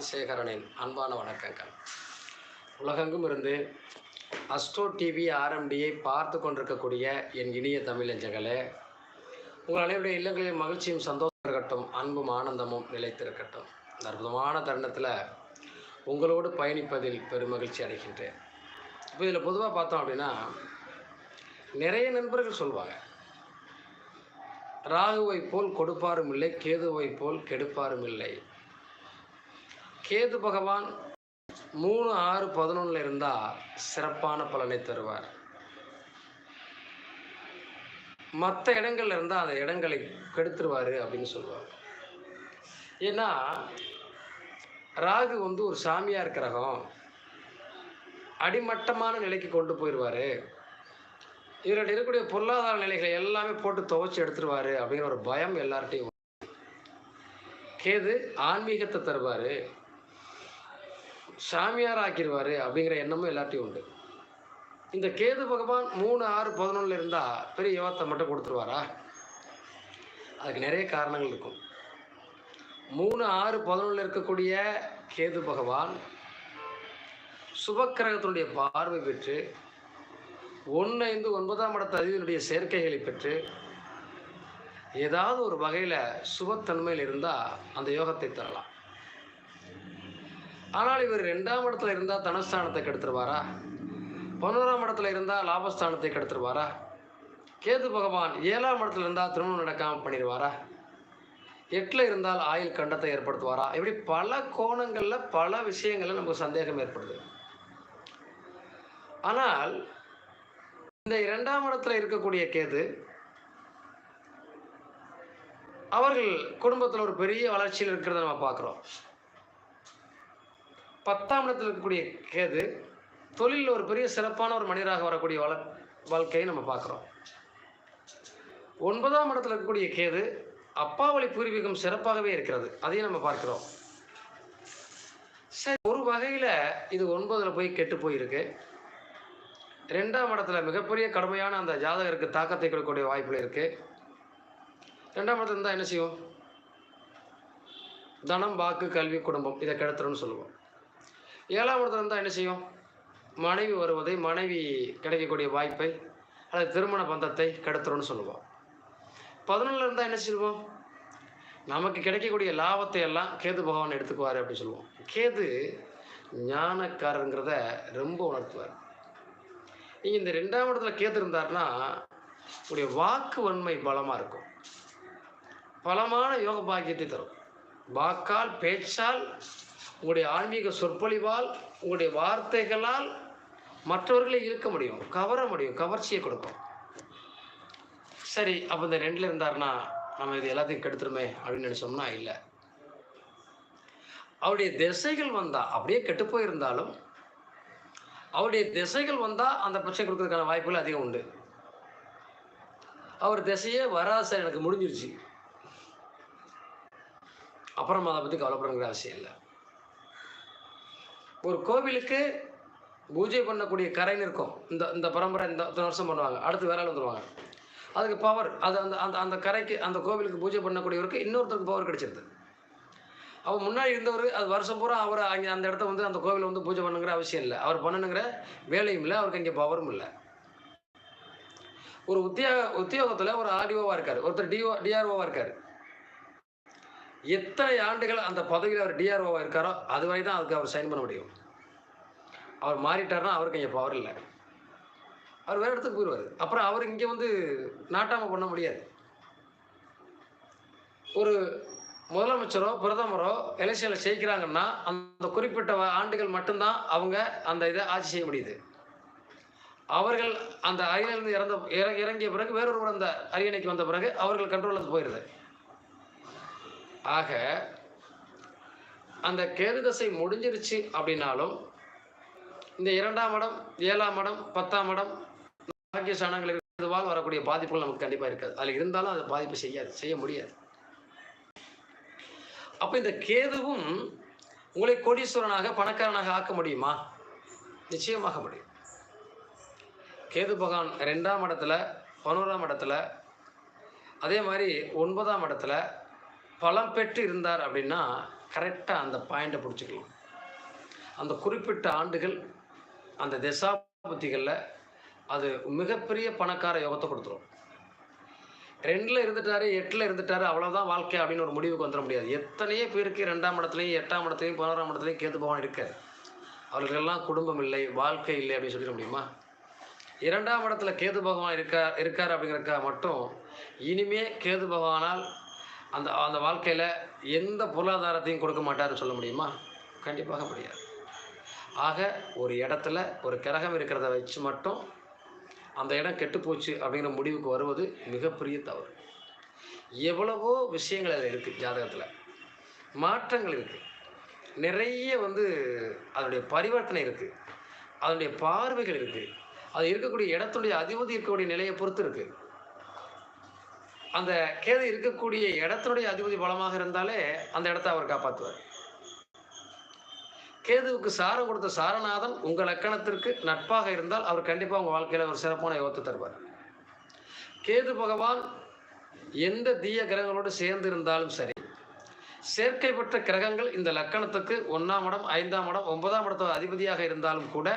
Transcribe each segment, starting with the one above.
ஞானசேகரனின் அன்பான வணக்கங்கள். உலகெங்கும் இருந்து அஸ்ட்ரோ டிவி ஆர்எம்டியை பார்த்து கொண்டிருக்கக்கூடிய என் இனிய தமிழஞ்சங்களே உங்கள் அனைவருடைய இல்லங்களில் மகிழ்ச்சியும் சந்தோஷம் இருக்கட்டும் அன்பும் ஆனந்தமும் நிலைத்திருக்கட்டும். இந்த அற்புதமான தருணத்தில் உங்களோடு பயணிப்பதில் பெருமகிழ்ச்சி அடைகின்றேன். இப்போ இதில் பொதுவாக பார்த்தோம் அப்படின்னா நிறைய நண்பர்கள் சொல்லுவாங்க ராகுவை போல் கொடுப்பாரும் இல்லை கேதுவை போல் கெடுப்பாரும் இல்லை. கேது பகவான் மூணு ஆறு பதினொன்றில் இருந்தால் சிறப்பான பலனை தருவார். மற்ற இடங்கள்ல இருந்தால் அந்த இடங்களை கெடுத்துருவார் அப்படின்னு சொல்லுவார் ஏன்னா ராகு வந்து ஒரு சாமியார் கிரகம். அடிமட்டமான நிலைக்கு கொண்டு போயிடுவார் இவர்கிட்ட இருக்கக்கூடிய பொருளாதார நிலைகளை எல்லாமே போட்டு துவைச்சி எடுத்துருவாரு அப்படிங்கிற ஒரு பயம் எல்லார்ட்டையும் கேது ஆன்மீகத்தை தருவார். சாமியார் ஆக்கிடுவார் அப்படிங்கிற எண்ணமும் எல்லாத்தையும் உண்டு. இந்த கேது பகவான் மூணு ஆறு பதினொன்றில் இருந்தால் பெரிய யோகத்தை மட்டும் கொடுத்துருவாரா? அதுக்கு நிறைய காரணங்கள் இருக்கும். மூணு ஆறு பதினொன்றில் இருக்கக்கூடிய கேது பகவான் சுபக்கிரகத்தினுடைய பார்வை பெற்று ஒன்று ஐந்து ஒன்பதாம் இடத்த அதிபதியினுடைய சேர்க்கைகளை பெற்று ஏதாவது ஒரு வகையில் சுபத்தன்மையில் இருந்தால் அந்த யோகத்தை தரலாம். ஆனால் இவர் ரெண்டாம் இடத்துல இருந்தால் தனஸ்தானத்தை கெடுத்துருவாரா? பதினோராம் இடத்துல இருந்தால் லாபஸ்தானத்தை கெடுத்துருவாரா? கேது பகவான் ஏழாம் இடத்துல இருந்தால் திருமணம் நடக்காமல் பண்ணிடுவாரா எட்டில் இருந்தால் ஆயுள் கண்டத்தை ஏற்படுத்துவாரா? இப்படி பல கோணங்களில் பல விஷயங்களில் நமக்கு சந்தேகம் ஏற்படுது. ஆனால் இந்த இரண்டாம் இடத்துல இருக்கக்கூடிய கேது அவர்கள் குடும்பத்தில் ஒரு பெரிய வளர்ச்சியில் இருக்கிறத நம்ம பார்க்குறோம். பத்தாம் இடத்தில் இருக்கக்கூடிய கேது தொழிலில் ஒரு பெரிய சிறப்பான ஒரு மனிதராக வரக்கூடிய வள வாழ்க்கையை நம்ம பார்க்குறோம். ஒன்பதாம் இடத்துல இருக்கக்கூடிய கேது அப்பா வழி பூர்வீகம் சிறப்பாகவே இருக்கிறது. அதையும் நம்ம பார்க்கிறோம். சரி ஒரு வகையில் இது ஒன்பதில் போய் கெட்டு போயிருக்கு. ரெண்டாம் இடத்துல மிகப்பெரிய கடுமையான அந்த ஜாதகருக்கு தாக்கத்தை கொடுக்கக்கூடிய வாய்ப்புகள் இருக்குது ரெண்டாம் இடத்துல இருந்தால் என்ன செய்வோம் தனம் வாக்கு கல்வி குடும்பம் இதை கெடுத்துரும்னு சொல்லுவோம். ஏழாம் இடத்துல இருந்தால் என்ன செய்யும்? மனைவி வருவதை மனைவி கிடைக்கக்கூடிய வாய்ப்பை அல்லது திருமண பந்தத்தை கெடுத்துரும்னு சொல்லுவோம். பதினொன்றில் இருந்தால் என்ன செய்வோம்? நமக்கு கிடைக்கக்கூடிய லாபத்தை எல்லாம் கேது பகவான் எடுத்துக்குவார் அப்படின்னு சொல்லுவோம். கேது ஞானக்காரங்கிறத ரொம்ப உணர்த்துவார். நீங்கள் இந்த ரெண்டாம் இடத்துல கேது இருந்தாருன்னா உடைய வாக்கு வன்மை பலமாக இருக்கும். பலமான யோக பாக்கியத்தை தரும். வாக்கால் பேச்சால் உங்களுடைய ஆன்மீக சொற்பொழிவால் உங்களுடைய வார்த்தைகளால் மற்றவர்களை இருக்க முடியும் கவர முடியும் கவர்ச்சியை கொடுக்கும். சரி அப்போ இந்த ரெண்டில் இருந்தாருன்னா நம்ம இது எல்லாத்தையும் கெடுத்துருமே அப்படின்னு நினச்சோம்னா இல்லை. அவருடைய திசைகள் வந்தால் அப்படியே கெட்டு போயிருந்தாலும் அவருடைய திசைகள் வந்தால் அந்த பிரச்சனை கொடுக்கறதுக்கான வாய்ப்புகள் அதிகம் உண்டு. அவர் திசையே வராது சார் எனக்கு முடிஞ்சிருச்சு. அப்புறம் அதை பற்றி கவலைப்படுங்கிற அவசியம் இல்லை. ஒரு கோவிலுக்கு பூஜை பண்ணக்கூடிய கரைன்னு இருக்கும் இந்த இந்த பரம்பரை இந்த இத்தனை வருஷம் பண்ணுவாங்க. அடுத்து வேற வந்துடுவாங்க வந்துருவாங்க. அதுக்கு பவர் அது அந்த அந்த அந்த கரைக்கு அந்த கோவிலுக்கு பூஜை பண்ணக்கூடியவருக்கு இன்னொருத்தருக்கு பவர் கிடைச்சிருது. அவர் முன்னாடி இருந்தவர் அது வருஷம் பூரா அவர் அங்கே அந்த இடத்த வந்து அந்த கோவிலை வந்து பூஜை பண்ணுங்கிற அவசியம் இல்லை. அவர் பண்ணணுங்கிற வேலையும் இல்லை அவருக்கு இங்கே பவரும் இல்லை. ஒரு உத்தியோக உத்தியோகத்தில் ஒரு ஆர்டிஓவாக இருக்கார். ஒருத்தர் டிஓ டிஆர்ஓவாக இருக்கார். எத்தனை ஆண்டுகள் அந்த பதவியில் அவர் டிஆர்ஓவாக இருக்காரோ அது வரை தான் அதுக்கு அவர் சைன் பண்ண முடியும். அவர் மாறிட்டார்னா அவருக்கு இங்கே பவர் இல்லை. அவர் வேறு இடத்துக்கு போயிடுவார். அப்புறம் அவர் இங்கே வந்து நாட்டாமல் பண்ண முடியாது. ஒரு முதலமைச்சரோ பிரதமரோ எலெக்ஷனில் ஜெயிக்கிறாங்கன்னா அந்த குறிப்பிட்ட ஆண்டுகள் மட்டும்தான் அவங்க அந்த இதை ஆட்சி செய்ய முடியுது. அவர்கள் அந்த அரியணையிலிருந்து இறந்த இறங்கிய பிறகு வேறொருவர் அந்த அரியணைக்கு வந்த பிறகு அவர்கள் கண்ட்ரோலுக்கு போயிடுது ஆக அந்த கேது தசை முடிஞ்சிருச்சு அப்படின்னாலும் இந்த இரண்டாம் இடம் ஏழாம் இடம் பத்தாம் இடம் பாக்கிய சாணங்கள் இருக்கிறதுவால் வரக்கூடிய பாதிப்புகள் நமக்கு கண்டிப்பாக இருக்காது. அதில் இருந்தாலும் அது பாதிப்பு செய்யாது செய்ய முடியாது. அப்போ இந்த கேதுவும் உங்களை கோடீஸ்வரனாக பணக்காரனாக ஆக்க முடியுமா? நிச்சயமாக முடியும். கேது பகவான் ரெண்டாம் இடத்துல பதினோராம் இடத்துல அதே மாதிரி ஒன்பதாம் இடத்துல பலம் பெற்று இருந்தார் அப்படின்னா கரெக்டாக அந்த பாயிண்டை பிடிச்சிக்கலாம். அந்த குறிப்பிட்ட ஆண்டுகள் அந்த திசா அது மிகப்பெரிய பணக்கார யோகத்தை கொடுத்துரும். ரெண்டில் இருந்துட்டாரு எட்டில் இருந்துட்டாரு அவ்வளோதான் வாழ்க்கை அப்படின்னு ஒரு முடிவுக்கு வந்துட முடியாது. எத்தனையோ பேருக்கு ரெண்டாம் இடத்துலையும் எட்டாம் இடத்துலையும் பதினோராம் இடத்துலையும் கேத்து பகவான் இருக்காது அவர்களுக்கெல்லாம் குடும்பம் இல்லை வாழ்க்கை இல்லை அப்படின்னு சொல்லிட முடியுமா? இரண்டாம் இடத்துல கேது பகவான் இருக்கா இருக்கார் அப்படிங்கிறக்கா மட்டும் இனிமே கேது பகவானால் அந்த அந்த வாழ்க்கையில் எந்த பொருளாதாரத்தையும் கொடுக்க மாட்டார்னு சொல்ல முடியுமா? கண்டிப்பாக முடியாது. ஆக ஒரு இடத்துல ஒரு கிரகம் இருக்கிறத வச்சு மட்டும் அந்த இடம் கெட்டுப்போச்சு அப்படிங்கிற முடிவுக்கு வருவது மிகப்பெரிய தவறு. எவ்வளவோ விஷயங்கள் அதில் இருக்குது ஜாதகத்தில். மாற்றங்கள் இருக்குது நிறைய வந்து அதனுடைய பரிவர்த்தனை இருக்குது அதனுடைய பார்வைகள் இருக்குது அது இருக்கக்கூடிய இடத்துடைய அதிபதி இருக்கக்கூடிய நிலையை பொறுத்து இருக்குது அந்த கேது இருக்கக்கூடிய இடத்தினுடைய அதிபதி பலமாக இருந்தாலே அந்த இடத்த அவர் காப்பாற்றுவார். கேதுவுக்கு சாரம் கொடுத்த சாரநாதன் உங்கள் லக்கணத்திற்கு நட்பாக இருந்தால் அவர் கண்டிப்பாக உங்கள் வாழ்க்கையில் ஒரு சிறப்பான யோகத்தை தருவார். கேது பகவான் எந்த தீய கிரகங்களோடு சேர்ந்து இருந்தாலும் சரி சேர்க்கை பெற்ற கிரகங்கள் இந்த லக்கணத்துக்கு ஒன்றாம் இடம் ஐந்தாம் இடம் ஒன்பதாம் இடத்தோட அதிபதியாக இருந்தாலும் கூட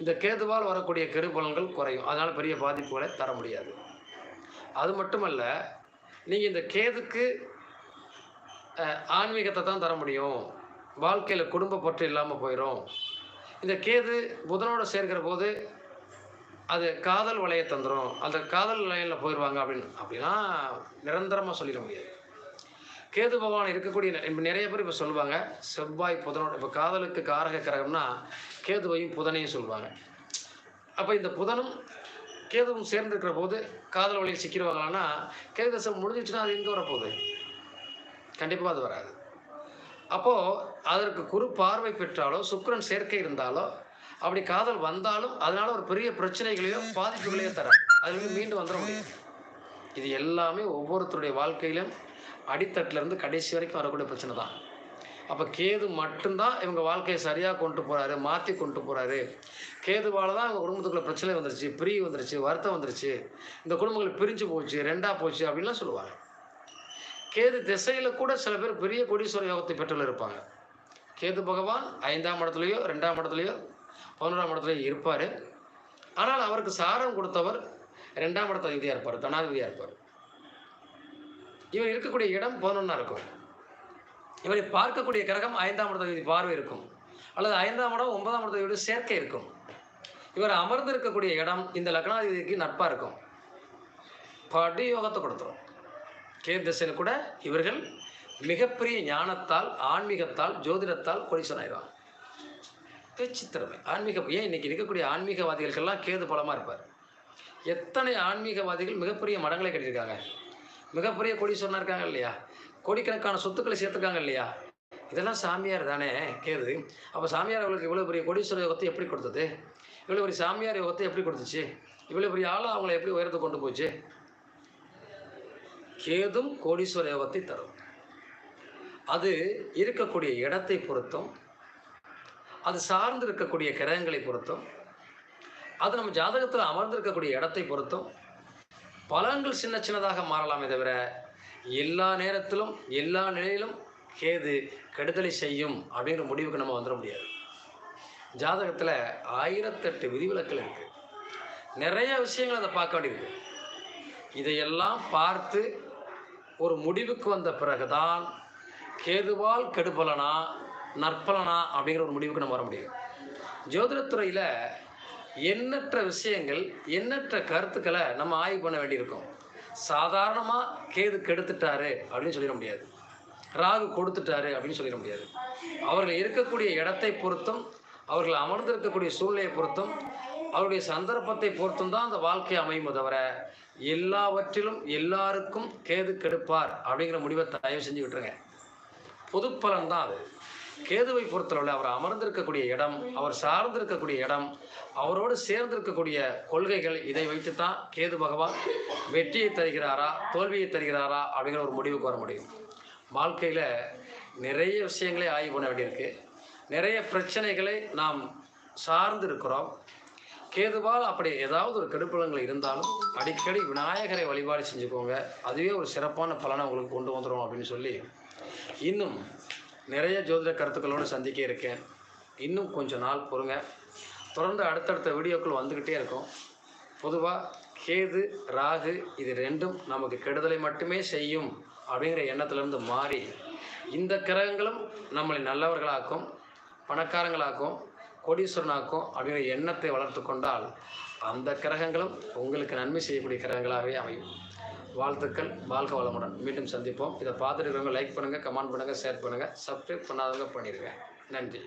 இந்த கேதுவால் வரக்கூடிய கெடுபலன்கள் குறையும். அதனால் பெரிய பாதிப்புகளை தர முடியாது. அது மட்டுமல்ல நீங்கள் இந்த கேதுக்கு ஆன்மீகத்தை தான் தர முடியும். வாழ்க்கையில் குடும்ப பற்று இல்லாமல் போயிடும் இந்த கேது புதனோட சேர்க்கிற போது அது காதல் வலையை தந்துடும் அந்த காதல் வலையில் போயிடுவாங்க அப்படின்னு. அப்படின்னா நிரந்தரமாக சொல்லிட முடியாது. கேது பகவான் இருக்கக்கூடிய நெ- நிறைய பேர் இப்போ சொல்லுவாங்க செவ்வாய் புதனோட இப்போ காதலுக்கு காரக கிரகம்னா கேதுவையும் புதனையும் சொல்லுவாங்க. அப்போ இந்த புதனும் கேதுவும் சேர்ந்துருக்கிற போது காதல் வழியில் சிக்கிடுவாங்களான்னா கேது தசம் முடிஞ்சிச்சுன்னா அது எங்கே வரப்போகுது? கண்டிப்பாக அது வராது. அப்போது அதற்கு குரு பார்வை பெற்றாலோ சுக்கரன் சேர்க்கை இருந்தாலோ அப்படி காதல் வந்தாலும் அதனால ஒரு பெரிய பிரச்சனைகளையோ பாதிப்புகளையோ தராது. அதுலேருந்து மீண்டும் வந்துட முடியும் இது எல்லாமே ஒவ்வொருத்தருடைய வாழ்க்கையிலும் அடித்தட்டிலேருந்து கடைசி வரைக்கும் வரக்கூடிய பிரச்சனை தான். அப்போ கேது மட்டும்தான் இவங்க வாழ்க்கையை சரியாக கொண்டு போகிறாரு மாற்றி கொண்டு போகிறாரு கேதுவால தான் அவங்க குடும்பத்துக்குள்ள பிரச்சனை வந்துருச்சு பிரிவு வந்துருச்சு வருத்தம் வந்துருச்சு. இந்த குடும்பங்கள் பிரிஞ்சு போச்சு ரெண்டா போச்சு அப்படின்லாம் சொல்லுவாங்க. கேது திசையில் கூட சில பேர் பெரிய கோடீஸ்வர யோகத்தை பெற்றுள்ள இருப்பாங்க. கேது பகவான் ஐந்தாம் இடத்துலையோ ரெண்டாம் இடத்துலையோ பதினோராம் இடத்துலையோ இருப்பார். ஆனால் அவருக்கு சாரம் கொடுத்தவர் ரெண்டாம் இடத்த அதிபதியாக இருப்பார் தனாதிபதியாக இருப்பார். இவர் இருக்கக்கூடிய இடம் பதினொன்னா இருக்கும். இவரை பார்க்கக்கூடிய கிரகம் ஐந்தாம் இடத்தை பார்வை இருக்கும். அல்லது ஐந்தாம் இடம் ஒன்பதாம் இடத்தோட சேர்க்கை இருக்கும். இவர் அமர்ந்து இருக்கக்கூடிய இடம் இந்த லக்னாதிபதிக்கு நட்பாக இருக்கும். படி யோகத்தை கொடுத்துரும். கேது திசையில் கூட இவர்கள் மிகப்பெரிய ஞானத்தால் ஆன்மீகத்தால் ஜோதிடத்தால் கொடிசன் ஆயிடுவாங்க பேச்சுத்திறமை ஆன்மீக ஏன் இன்னைக்கு இருக்கக்கூடிய ஆன்மீகவாதிகளுக்கெல்லாம் கேது பலமாக இருப்பார்? எத்தனை ஆன்மீகவாதிகள் மிகப்பெரிய மடங்களை கட்டியிருக்காங்க? மிகப்பெரிய கோடீஸ்வரனா இருக்காங்க இல்லையா? கோடிக்கணக்கான சொத்துக்களை சேர்த்துருக்காங்க இல்லையா? இதெல்லாம் சாமியார் தானே? கேது அப்போ சாமியார் அவங்களுக்கு இவ்வளோ பெரிய கோடீஸ்வர யோகத்தை எப்படி கொடுத்தது? இவ்வளோ பெரிய சாமியார் யோகத்தை எப்படி கொடுத்துச்சு? இவ்வளோ பெரிய ஆளாக அவங்கள எப்படி உயரத்தை கொண்டு போச்சு? கேதும் கோடீஸ்வர யோகத்தை தரும். அது இருக்கக்கூடிய இடத்தை பொறுத்தும் அது சார்ந்து இருக்கக்கூடிய கிரகங்களை பொறுத்தும் அது நம்ம ஜாதகத்தில் அமர்ந்திருக்கக்கூடிய இடத்தை பொறுத்தும் பலன்கள் சின்ன சின்னதாக மாறலாமே தவிர எல்லா நேரத்திலும் எல்லா நிலையிலும் கேது கெடுதலை செய்யும் அப்படிங்கிற முடிவுக்கு நம்ம வந்துட முடியாது. ஜாதகத்தில் ஆயிரத்தெட்டு விதிவிலக்கள் இருக்குது நிறைய விஷயங்கள் அதை பார்க்க வேண்டியிருக்கு. இதையெல்லாம் பார்த்து ஒரு முடிவுக்கு வந்த பிறகுதான் கேதுவால் கெடுபலனா நற்பலனா அப்படிங்கிற ஒரு முடிவுக்கு நம்ம வர முடியும். ஜோதிடத்துறையில் எண்ணற்ற விஷயங்கள் எண்ணற்ற கருத்துக்களை நம்ம ஆய்வு பண்ண வேண்டியிருக்கோம். சாதாரணமாக கேது கெடுத்துட்டாரு அப்படின்னு சொல்லிட முடியாது. ராகு கொடுத்துட்டாரு அப்படின்னு சொல்லிட முடியாது. அவர்கள் இருக்கக்கூடிய இடத்தை பொறுத்தும் அவர்கள் அமர்ந்திருக்கக்கூடிய சூழ்நிலையை பொறுத்தும் அவருடைய சந்தர்ப்பத்தை பொறுத்தும் தான் அந்த வாழ்க்கை அமையுமே தவிர எல்லாவற்றிலும் எல்லாருக்கும் கேது கெடுப்பார் அப்படிங்கிற முடிவை தயவு செஞ்சு விட்டுருங்க. பொதுப்பலன் தான் அது. கேதுவை பொறுத்தளவில் அவர் அமர்ந்திருக்கக்கூடிய இடம் அவர் சார்ந்திருக்கக்கூடிய இடம் அவரோடு சேர்ந்திருக்கக்கூடிய கொள்கைகள் இதை வைத்து தான் கேது பகவான் வெற்றியை தருகிறாரா தோல்வியை தருகிறாரா அப்படிங்கிற ஒரு முடிவுக்கு வர முடியும். வாழ்க்கையில் நிறைய விஷயங்களை ஆய்வு பண்ண வேண்டியிருக்கு. நிறைய பிரச்சனைகளை நாம் சார்ந்து இருக்கிறோம் கேதுவால் அப்படி ஏதாவது ஒரு கெடுப்பலங்கள் இருந்தாலும் அடிக்கடி விநாயகரை வழிபாடு செஞ்சுக்கோங்க. அதுவே ஒரு சிறப்பான பலனை உங்களுக்கு கொண்டு வந்துடும் அப்படின்னு சொல்லி இன்னும் நிறைய ஜோதிட கருத்துக்களோடு சந்திக்க இருக்கேன். இன்னும் கொஞ்சம் நாள் பொறுங்க. தொடர்ந்து அடுத்தடுத்த வீடியோக்கள் வந்துக்கிட்டே இருக்கும். பொதுவாக கேது ராகு இது ரெண்டும் நமக்கு கெடுதலை மட்டுமே செய்யும் அப்படிங்கிற எண்ணத்திலிருந்து மாறி இந்த கிரகங்களும் நம்மளை நல்லவர்களாக்கும் பணக்காரங்களாக்கும் கோடீஸ்வரனாக்கும் அப்படிங்கிற எண்ணத்தை வளர்த்து கொண்டால் அந்த கிரகங்களும் உங்களுக்கு நன்மை செய்யக்கூடிய கிரகங்களாகவே அமையும். வாழ்த்துக்கள் வாழ்க வளமுடன். மீண்டும் சந்திப்போம். இதை பார்த்துட்டு இருக்கிறவங்க லைக் பண்ணுங்கள் கமெண்ட் பண்ணுங்கள் ஷேர் பண்ணுங்கள் சப்ஸ்கிரைப் பண்ணாதவங்க பண்ணிடுங்க. நன்றி.